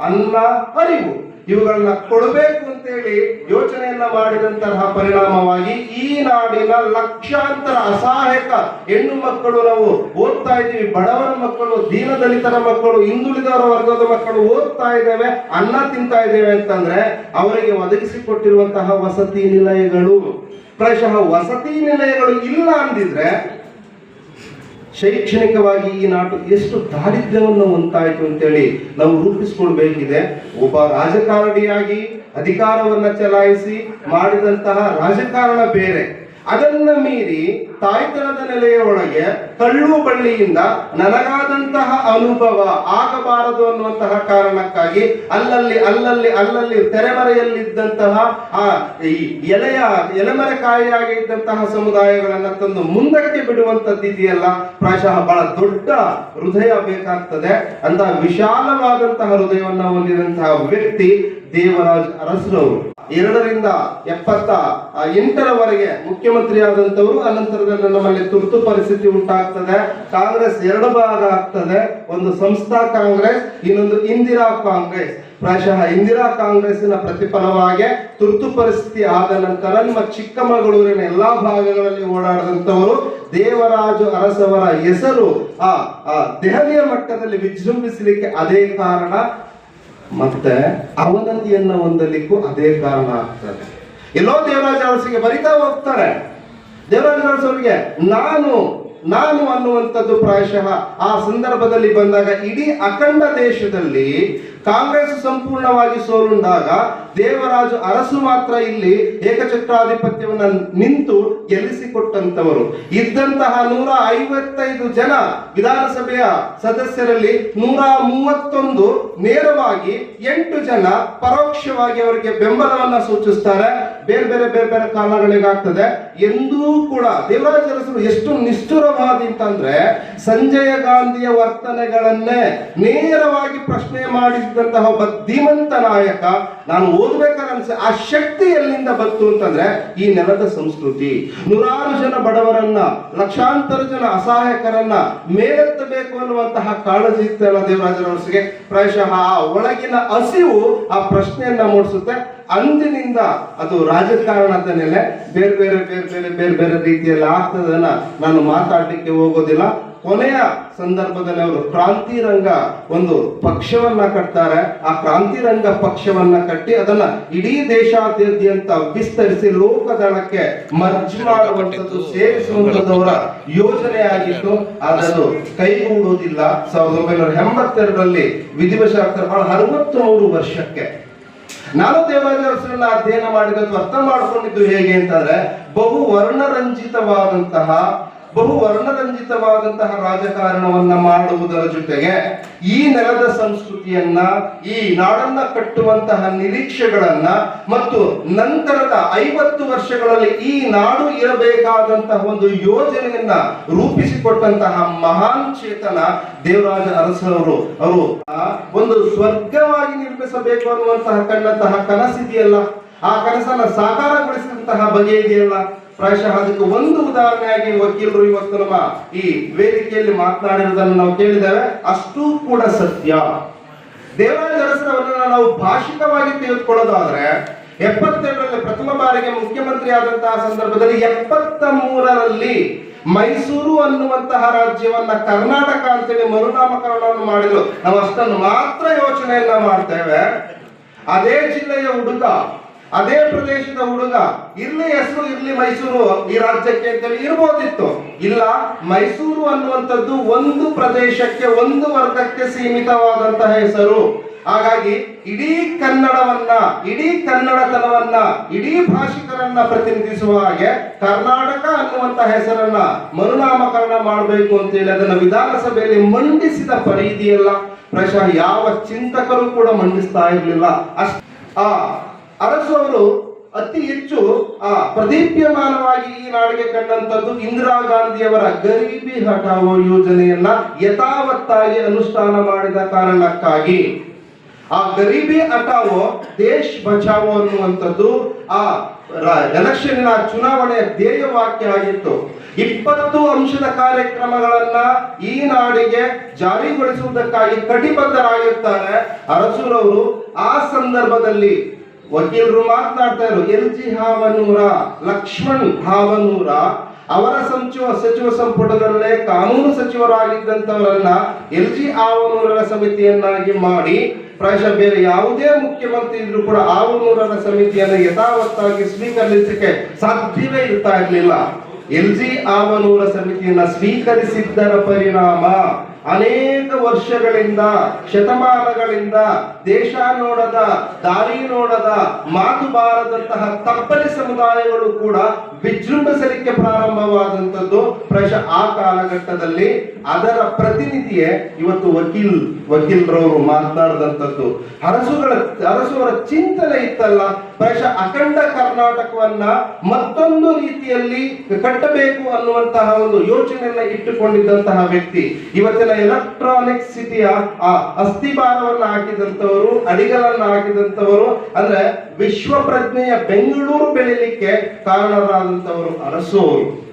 ಅನ್ನ ಅರಿವು. ಇವುಗಳನ್ನ ಕೊಡಬೇಕು ಅಂತೇಳಿ ಯೋಚನೆಯನ್ನ ಮಾಡಿದಂತಹ ಪರಿಣಾಮವಾಗಿ ಈ ನಾಡಿನ ಲಕ್ಷಾಂತರ ಅಸಹಾಯಕ ಹೆಣ್ಣು ಮಕ್ಕಳು ನಾವು ಓದ್ತಾ ಇದ್ದೀವಿ, ಬಡವರ ಮಕ್ಕಳು ದೀನದಲಿತರ ಮಕ್ಕಳು, ಹಿಂದುಳಿದವರ ವರ್ಗದ ಮಕ್ಕಳು ಓದ್ತಾ ಇದ್ದೇವೆ, ಅನ್ನ ತಿಂತಾ ಇದ್ದೇವೆ ಅಂತಂದ್ರೆ ಅವರಿಗೆ ಒದಗಿಸಿಕೊಟ್ಟಿರುವಂತಹ ವಸತಿ ನಿಲಯಗಳು. ಪ್ರಾಯಶಃ ವಸತಿ ನಿಲಯಗಳು ಇಲ್ಲ ಅಂದಿದ್ರೆ ಶೈಕ್ಷಣಿಕವಾಗಿ ಈ ನಾಟು ಎಷ್ಟು ದಾರಿದ್ರ್ಯವನ್ನು ಉಂಟಾಯಿತು ಅಂತೇಳಿ ನಾವು ರೂಪಿಸ್ಕೊಳ್ಬೇಕಿದೆ. ಒಬ್ಬ ರಾಜಕಾರಣಿಯಾಗಿ ಅಧಿಕಾರವನ್ನ ಚಲಾಯಿಸಿ ಮಾಡಿದಂತಹ ರಾಜಕಾರಣ ಬೇರೆ. ಅದನ್ನ ಮೀರಿ ತಾಯ್ತನದ ನೆಲೆಯ ಒಳಗೆ ತಳ್ಳು ಬಳ್ಳಿಯಿಂದ ನನಗಾದಂತಹ ಅನುಭವ ಆಗಬಾರದು ಅನ್ನುವಂತಹ ಕಾರಣಕ್ಕಾಗಿ ಅಲ್ಲಲ್ಲಿ ಅಲ್ಲಲ್ಲಿ ಅಲ್ಲಲ್ಲಿ ತೆರೆಮರೆಯಲ್ಲಿದ್ದಂತಹ ಆ ಈ ಎಲೆಯ ಎಲೆಮರೆಕಾಯಿಯಾಗಿ ಇದ್ದಂತಹ ಸಮುದಾಯಗಳನ್ನ ತಂದು ಮುಂದಕ್ಕೆ ಬಿಡುವಂತದ್ದು ಇದೆಯಲ್ಲ ಪ್ರಾಯಶಃ ಬಹಳ ದೊಡ್ಡ ಹೃದಯ ಬೇಕಾಗ್ತದೆ. ಅಂತ ವಿಶಾಲವಾದಂತಹ ಹೃದಯವನ್ನು ಹೊಂದಿದಂತಹ ವ್ಯಕ್ತಿ ದೇವರಾಜ್ ಅರಸರವರು. ಎರಡರಿಂದ ಎಪ್ಪತ್ತ ಎಂಟರವರೆಗೆ ಮುಖ್ಯಮಂತ್ರಿ ಆದಂತವರು ಅನಂತರದಲ್ಲಿ ನಮ್ಮಲ್ಲಿ ತುರ್ತು ಪರಿಸ್ಥಿತಿ ಉಂಟಾಗ್ತದೆ. ಕಾಂಗ್ರೆಸ್ ಎರಡು ಭಾಗ ಆಗ್ತದೆ. ಒಂದು ಸಂಸ್ಥಾ ಕಾಂಗ್ರೆಸ್, ಇನ್ನೊಂದು ಇಂದಿರಾ ಕಾಂಗ್ರೆಸ್. ಪ್ರಾಯಶಃ ಇಂದಿರಾ ಕಾಂಗ್ರೆಸ್ನ ಪ್ರತಿಫಲವಾಗಿ ತುರ್ತು ಪರಿಸ್ಥಿತಿ ಆದ ನಂತರ ನಿಮ್ಮ ಚಿಕ್ಕಮಗಳೂರಿನ ಎಲ್ಲಾ ಭಾಗಗಳಲ್ಲಿ ಓಡಾಡದಂತವರು ದೇವರಾಜು ಅರಸವರ ಹೆಸರು ಆ, ದೆಹಲಿಯ ಮಟ್ಟದಲ್ಲಿ ವಿಜೃಂಭಿಸಲಿಕ್ಕೆ ಅದೇ ಕಾರಣ. ಮತ್ತೆ ಅವನತಿಯನ್ನ ಹೊಂದಲಿಕ್ಕೂ ಅದೇ ಕಾರಣ ಆಗ್ತದೆ. ಎಲ್ಲೋ ದೇವರಾಜ ಅರಸಿಗೆ ಬರಿತಾ ಹೋಗ್ತಾರೆ. ದೇವರಾಜ ಅರಸರಿಗೆ ನಾನು ನಾನು ಅನ್ನುವಂಥದ್ದು ಪ್ರಾಯಶಃ ಆ ಸಂದರ್ಭದಲ್ಲಿ ಬಂದಾಗ ಇಡೀ ಅಖಂಡ ದೇಶದಲ್ಲಿ ಕಾಂಗ್ರೆಸ್ ಸಂಪೂರ್ಣವಾಗಿ ಸೋಲುಂಡಾಗ ದೇವರಾಜು ಅರಸು ಮಾತ್ರ ಇಲ್ಲಿ ಏಕಚಕ್ರಾಧಿಪತ್ಯವನ್ನು ನಿಂತು ಗೆಲ್ಲಿಸಿಕೊಟ್ಟಂತವರು. ಇದ್ದಂತಹ ನೂರ ಐವತ್ತೈದು ಜನ ವಿಧಾನಸಭೆಯ ಸದಸ್ಯರಲ್ಲಿ ನೂರ ಮೂವತ್ತೊಂದು ನೇರವಾಗಿ ಎಂಟು ಜನ ಪರೋಕ್ಷವಾಗಿ ಅವರಿಗೆ ಬೆಂಬಲವನ್ನ ಸೂಚಿಸ್ತಾರೆ. ಬೇರೆ ಬೇರೆ ಬೇರೆ ಬೇರೆ ಕಾರಣಗಳಿಗಾಗ್ತದೆ. ಎಂದೂ ಕೂಡ ದೇವರಾಜ ಅರಸರು ಎಷ್ಟು ನಿಷ್ಠುರವಾದಿ ಅಂತಂದ್ರೆ ಸಂಜಯ ಗಾಂಧಿಯ ವರ್ತನೆಗಳನ್ನೇ ನೇರವಾಗಿ ಪ್ರಶ್ನೆ ಮಾಡಿದಂತಹ ಒಬ್ಬ ಧೀಮಂತ ನಾಯಕ, ನಾನು ಓದ್ಬೇಕಾದ್ರೆ ಅನ್ಸ ಆ ಶಕ್ತಿ ಎಲ್ಲಿಂದ ಬಂತು ಅಂತಂದ್ರೆ ಈ ನೆಲದ ಸಂಸ್ಕೃತಿ. ನೂರಾರು ಜನ ಬಡವರನ್ನ, ಲಕ್ಷಾಂತರ ಜನ ಅಸಹಾಯಕರನ್ನ ಮೇಲೆತ್ತಬೇಕು ಅನ್ನುವಂತಹ ಕಾಳಜಿ ಇತ್ತಲ್ಲ ದೇವರಾಜನವರಸಿಗೆ ಪ್ರಾಯಶಃ ಆ ಒಳಗಿನ ಹಸಿವು ಆ ಪ್ರಶ್ನೆಯನ್ನ ಮೂಡಿಸುತ್ತೆ. ಅಂದಿನಿಂದ ಅದು ರಾಜಕಾರಣದ ಮೇಲೆ ಬೇರೆ ಬೇರೆ ಬೇರೆ ಬೇರೆ ಬೇರೆ ಬೇರೆ ರೀತಿಯಲ್ಲಿ ಆಗ್ತದನ್ನ ನಾನು ಮಾತಾಡ್ಲಿಕ್ಕೆ ಹೋಗೋದಿಲ್ಲ. ಕೊನೆಯ ಸಂದರ್ಭದಲ್ಲಿ ಅವರು ಕ್ರಾಂತಿ ರಂಗ ಒಂದು ಪಕ್ಷವನ್ನ ಕಟ್ತಾರೆ. ಆ ಕ್ರಾಂತಿ ರಂಗ ಪಕ್ಷವನ್ನ ಕಟ್ಟಿ ಅದನ್ನ ಇಡೀ ದೇಶಾದ್ಯಂತ ವಿಸ್ತರಿಸಿ ಲೋಕದಳಕ್ಕೆ ಮರ್ಜ್ ಮಾಡುವಂಥದ್ದು ಸೇರಿಸುವಂಥದ್ದವರ ಯೋಜನೆ ಆಗಿತ್ತು ಅದನ್ನು ಕೈಗೂಡುವುದಿಲ್ಲ. ಸಾವಿರದ ಒಂಬೈನೂರ ಎಂಬತ್ತೆರಡರಲ್ಲಿ ವಿಧಿವಶಾಸ್ತ್ರ ಬಹಳ ಅರವತ್ತು ಮೂರು ವರ್ಷಕ್ಕೆ. ನಾನು ದೇವಾಲಯ ಅಧ್ಯಯನ ಮಾಡಿದ್ದು ಅರ್ಥ ಮಾಡ್ಕೊಂಡಿದ್ದು ಹೇಗೆ ಅಂತಂದ್ರೆ ಬಹು ವರ್ಣರಂಜಿತವಾದಂತಹ ಬಹು ವರ್ಣರಂಜಿತವಾದಂತಹ ರಾಜಕಾರಣವನ್ನ ಮಾಡುವುದರ ಜೊತೆಗೆ ಈ ನೆಲದ ಸಂಸ್ಕೃತಿಯನ್ನ, ಈ ನಾಡನ್ನ ಕಟ್ಟುವಂತಹ ನಿರೀಕ್ಷೆಗಳನ್ನ ಮತ್ತು ನಂತರದ ಐವತ್ತು ವರ್ಷಗಳಲ್ಲಿ ಈ ನಾಡು ಇರಬೇಕಾದಂತಹ ಒಂದು ಯೋಜನೆಯನ್ನ ರೂಪಿಸಿಕೊಟ್ಟಂತಹ ಮಹಾನ್ ಚೇತನ ದೇವರಾಜ ಅರಸರವರು. ಅವರು ಒಂದು ಸ್ವರ್ಗವಾಗಿ ನಿರ್ಮಿಸಬೇಕು ಅನ್ನುವಂತಹ ಕಂಡಂತಹ ಕನಸಿದೆಯಲ್ಲ. ಆ ಕನಸನ್ನ ಸಾಕಾರಗೊಳಿಸಿದಂತಹ ಬಗೆ ಇದೆಯಲ್ಲ. ಪ್ರಾಯಶಃ ಅದಕ್ಕೆ ಒಂದು ಉದಾಹರಣೆಯಾಗಿ ವಕೀಲರು ಇವತ್ತು ನಮ್ಮ ಈ ವೇದಿಕೆಯಲ್ಲಿ ಮಾತನಾಡಿರುವುದನ್ನು ನಾವು ಕೇಳಿದ್ದೇವೆ. ಅಷ್ಟೂ ಕೂಡ ಸತ್ಯ. ದೇವರಾಜ ಅರಸರವರನ್ನ ನಾವು ಭಾಷಿಕವಾಗಿ ತೆಗೆದುಕೊಳ್ಳೋದಾದ್ರೆ ಎಪ್ಪತ್ತೆರಡರಲ್ಲಿ ಪ್ರಥಮ ಬಾರಿಗೆ ಮುಖ್ಯಮಂತ್ರಿ ಆದಂತಹ ಸಂದರ್ಭದಲ್ಲಿ ಎಪ್ಪತ್ತ ಮೂರರಲ್ಲಿ ಮೈಸೂರು ಅನ್ನುವಂತಹ ರಾಜ್ಯವನ್ನ ಕರ್ನಾಟಕ ಅಂತೇಳಿ ಮರುನಾಮಕರಣವನ್ನು ಮಾಡಿದ್ರು. ನಾವು ಅಷ್ಟನ್ನು ಮಾತ್ರ ಯೋಚನೆಯನ್ನ ಮಾಡ್ತೇವೆ. ಅದೇ ಜಿಲ್ಲೆಯ ಹುಡುಗ ಅದೇ ಪ್ರದೇಶದ ಹುಡುಗ ಇಲ್ಲಿ ಹೆಸರು ಇರ್ಲಿ ಮೈಸೂರು ಈ ರಾಜ್ಯಕ್ಕೆ ಅಂತೇಳಿ ಇರ್ಬೋದಿತ್ತು. ಇಲ್ಲ, ಮೈಸೂರು ಅನ್ನುವಂಥದ್ದು ಒಂದು ಪ್ರದೇಶಕ್ಕೆ, ಒಂದು ವರ್ಗಕ್ಕೆ ಸೀಮಿತವಾದಂತಹ ಹೆಸರು. ಹಾಗಾಗಿ ಇಡೀ ಕನ್ನಡವನ್ನ, ಇಡೀ ಕನ್ನಡತನವನ್ನ, ಇಡೀ ಭಾಷಿಕರನ್ನ ಪ್ರತಿನಿಧಿಸುವ ಹಾಗೆ ಕರ್ನಾಟಕ ಅನ್ನುವಂತ ಹೆಸರನ್ನ ಮರುನಾಮಕರಣ ಮಾಡಬೇಕು ಅಂತೇಳಿ ಅದನ್ನ ವಿಧಾನಸಭೆಯಲ್ಲಿ ಮಂಡಿಸಿದ ಪರಿ ಇದೆಯಲ್ಲ ಪ್ರಾಯಶಃ ಯಾವ ಚಿಂತಕರು ಕೂಡ ಮಂಡಿಸ್ತಾ ಇರಲಿಲ್ಲ. ಅಷ್ಟ ಆ ಅರಸು ಅವರು ಅತಿ ಹೆಚ್ಚು, ಆ, ಪ್ರದೀಪ್ಯಮಾನವಾಗಿ ಈ ನಾಡಿಗೆ ಕಂಡಂತದ್ದು ಇಂದಿರಾ ಗಾಂಧಿಯವರ ಗರೀಬಿ ಹಟಾವೋ ಯೋಜನೆಯನ್ನ ಯಥಾವತ್ತಾಗಿ ಅನುಷ್ಠಾನ ಮಾಡಿದ ಕಾರಣಕ್ಕಾಗಿ. ಆ ಗರೀಬಿ ಹಠಾವೋ, ದೇಶ್ ಬಚಾವೋ ಅನ್ನುವಂಥದ್ದು ಆ ಎಲೆಕ್ಷನ್ನಿನ ಚುನಾವಣೆಯ ಧ್ಯೇಯ ವಾಕ್ಯ ಆಗಿತ್ತು. ಇಪ್ಪತ್ತು ಅಂಶದ ಕಾರ್ಯಕ್ರಮಗಳನ್ನ ಈ ನಾಡಿಗೆ ಜಾರಿಗೊಳಿಸುವುದಕ್ಕಾಗಿ ಕಟಿಬದ್ಧರಾಗಿರ್ತಾರೆ ಅರಸೂರವರು. ಆ ಸಂದರ್ಭದಲ್ಲಿ ವಕೀಲರು ಮಾತನಾಡ್ತಾ ಇದ್ರು, ಎಲ್ ಜಿ ಹಾವನೂರ, ಲಕ್ಷ್ಮಣ್ ಹಾವನೂರ, ಅವರ ಸಂಚುವ ಸಚಿವ ಸಂಪುಟದಲ್ಲೇ ಕಾನೂನು ಸಚಿವರಾಗಿದ್ದಂಥವರನ್ನ ಎಲ್ ಜಿ ಆವನೂರರ ಸಮಿತಿಯನ್ನಾಗಿ ಮಾಡಿ, ಪ್ರಾಯಶಃ ಬೇರೆ ಯಾವುದೇ ಮುಖ್ಯಮಂತ್ರಿ ಇದ್ರು ಕೂಡ ಆವನೂರರ ಸಮಿತಿಯನ್ನು ಯಥಾವತ್ತಾಗಿ ಸ್ವೀಕರಿಸಲಿಕ್ಕೆ ಸಾಧ್ಯವೇ ಇರ್ತಾ ಇರಲಿಲ್ಲ. ಎಲ್ ಜಿ ಆವನೂರ ಸಮಿತಿಯನ್ನ ಸ್ವೀಕರಿಸಿದ್ದರ ಪರಿಣಾಮ ಅನೇಕ ವರ್ಷಗಳಿಂದ, ಶತಮಾನಗಳಿಂದ ದೇಶ ನೋಡದ ದಾರಿ ನೋಡದ ಮಾತು ಬಾರದಂತಹ ತಪ್ಪಲಿ ಸಮುದಾಯಗಳು ಕೂಡ ವಿಜೃಂಭಿಸಲಿಕ್ಕೆ ಪ್ರಾರಂಭವಾದಂಥದ್ದು ಪ್ರಶ ಆ ಕಾಲಘಟ್ಟದಲ್ಲಿ. ಅದರ ಪ್ರತಿನಿಧಿಯೇ ಇವತ್ತು ವಕೀಲ್, ವಕೀಲ್ರವರು ಮಾತನಾಡಿದಂಥದ್ದು. ಅರಸುಗಳ, ಅರಸುವರ ಚಿಂತನೆ ಇತ್ತಲ್ಲ, ಪ್ರಶ ಅಖಂಡ ಕರ್ನಾಟಕವನ್ನ ಮತ್ತೊಂದು ರೀತಿಯಲ್ಲಿ ಕಟ್ಟಬೇಕು ಅನ್ನುವಂತಹ ಒಂದು ಯೋಚನೆಯನ್ನ ಇಟ್ಟುಕೊಂಡಿದ್ದಂತಹ ವ್ಯಕ್ತಿ. ಇವತ್ತಿನ ಎಲೆಕ್ಟ್ರಾನಿಕ್ ಸಿಟಿಯ ಆ ಅಸ್ಥಿಭಾರವನ್ನ ಹಾಕಿದಂತವರು ಅಡಿಗಲನ್ನ ಹಾಕಿದಂತವರು ಅಂದ್ರೆ ವಿಶ್ವ ಪ್ರಜ್ಞೆಯ ಬೆಂಗಳೂರು ಬೆಳಿಲಿಕ್ಕೆ ಕಾರಣರಾದಂತವರು ಅರಸು ಅವರು.